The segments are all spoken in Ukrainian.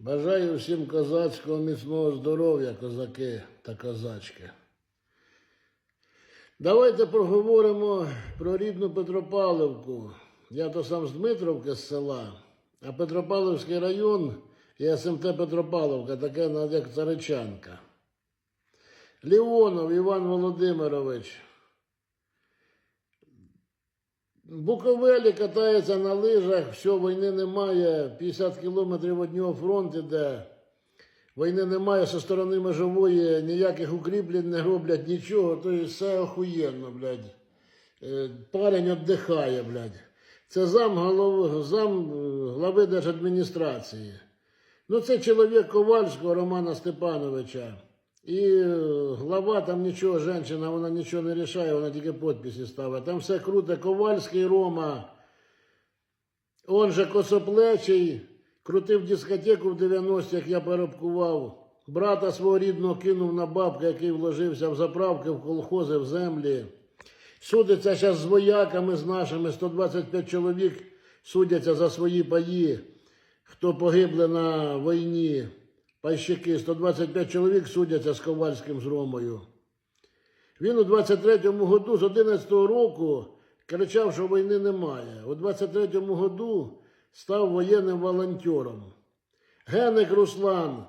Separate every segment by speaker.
Speaker 1: Бажаю всім козацького міцного здоров'я, козаки та козачки. Давайте поговоримо про рідну Петропавлівку. Я то сам з Дмитровки з села, а Петропавлівський район і СМТ Петропавлівка, таке ну, як Царичанка. Леонов Іван Володимирович. В Буковелі катається на лижах, все, війни немає, 50 кілометрів від нього фронт іде. Війни немає зі сторони межової, ніяких укріплень не роблять, нічого, то є все охуєнно, блядь. Е, Парень віддихає, блядь. Це зам голови, зам е, глави держадміністрації. Ну, це чоловік Ковальського Романа Степановича. І е, глава там нічого, жінка, вона нічого не рішає, вона тільки підписи ставить. Там все круте. Ковальський Рома, он же косоплечий, крутив дискотеку в 90-х, я перебкував. Брата свого рідного кинув на бабка, який вложився в заправки, в колхози, в землі. Судиться зараз з вояками, з нашими 125 чоловік судяться за свої паї, хто погибли на війні. Пайщики, 125 чоловік судяться з Ковальським з Ромою. Він у 23-му году з 11-го року кричав, що війни немає. У 23-му году став воєнним волонтером. Геник Руслан,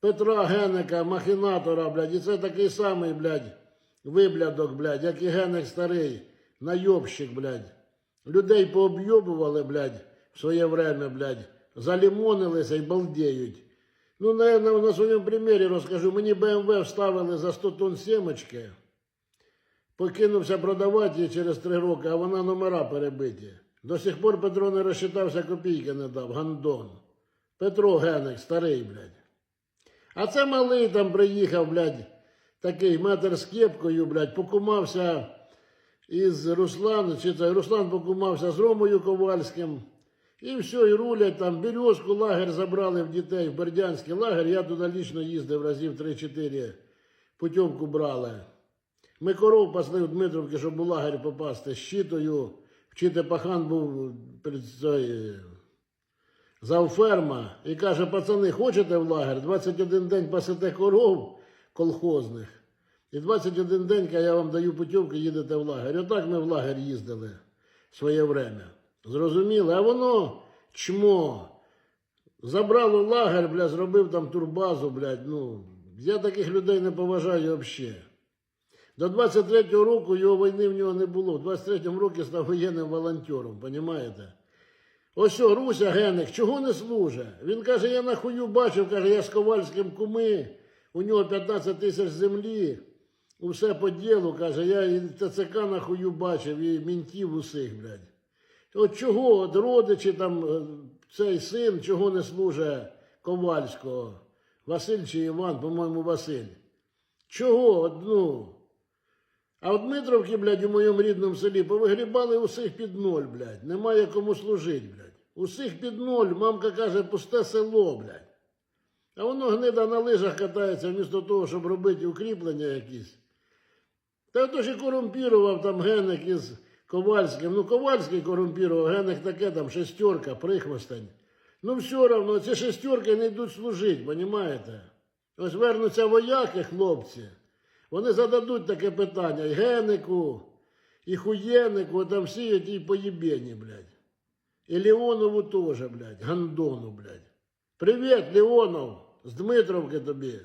Speaker 1: Петра Геника, махінатора, блядь, і це такий самий, блядь, виблядок, блядь, як і Геник старий, найобщик, блядь. Людей пооб'єбували, блядь, в своє время, блядь, залімонилися і балдеють. Ну, наверное, на своєму примірі розкажу. Мені БМВ вставили за 100 тонн сімочки. Покинувся продавати її через три роки, а вона номера перебиті. До сих пор Петро не розчитався, копійки не дав, гандон. Петро Геник, старий, блядь. А це малий там приїхав, блядь, такий метр з кепкою, блядь, покумався із Русланом, чи це Руслан покумався з Ромою Ковальським. І все, і рулять там, березку, лагерь забрали в дітей, в Бердянський лагерь. Я туди лічно їздив разів 3-4, путівку брали. Ми коров пасли в Дмитровці, щоб у лагерь попасти з щитою. Вчити пахан був перед цією завферма і каже, пацани, хочете в лагерь? 21 день пасете коров колхозних. І 21 день, я вам даю путівки, їдете в лагерь. Отак ми в лагерь їздили в своє время. Зрозуміли? А воно чмо. Забрало лагерь, бля, зробив там турбазу, блядь. Ну, я таких людей не поважаю взагалі. До 23-го року його війни в нього не було. В 23-му році став воєнним волонтером, понімаєте? Ось о, Руся Геник, чого не служить? Він каже, я нахую бачив, каже, я з Ковальським куми, у нього 15 тисяч землі, усе по ділу, каже, я і ТЦК нахую бачив, і мінтів усіх, блядь. От чого от родичі там, е, цей син, чого не служить Ковальського? Василь чи Іван, по-моєму, Василь. Чого? От, ну. А в Дмитровці, блядь, у моєму рідному селі повигрібали усіх під ноль, блядь. Немає кому служити, блядь. Усіх під ноль, мамка каже, пусте село, блядь. А воно гнида на лижах катається, вмісто того, щоб робити укріплення якісь. Та то ж і корумпірував там Геник із Ковальським. Ну, Ковальський корумпірував, Геник таке там шестерка, прихвостань. Ну, все одно, ці шестерки не йдуть служити, понімаєте? Ось вернуться вояки, хлопці. Вони зададуть таке питання і Генику, і Хуєнику, там всі ті поїбені, блядь. І Леонову теж, блядь, Гандону, блядь. Привіт, Леонов, з Дмитровки тобі.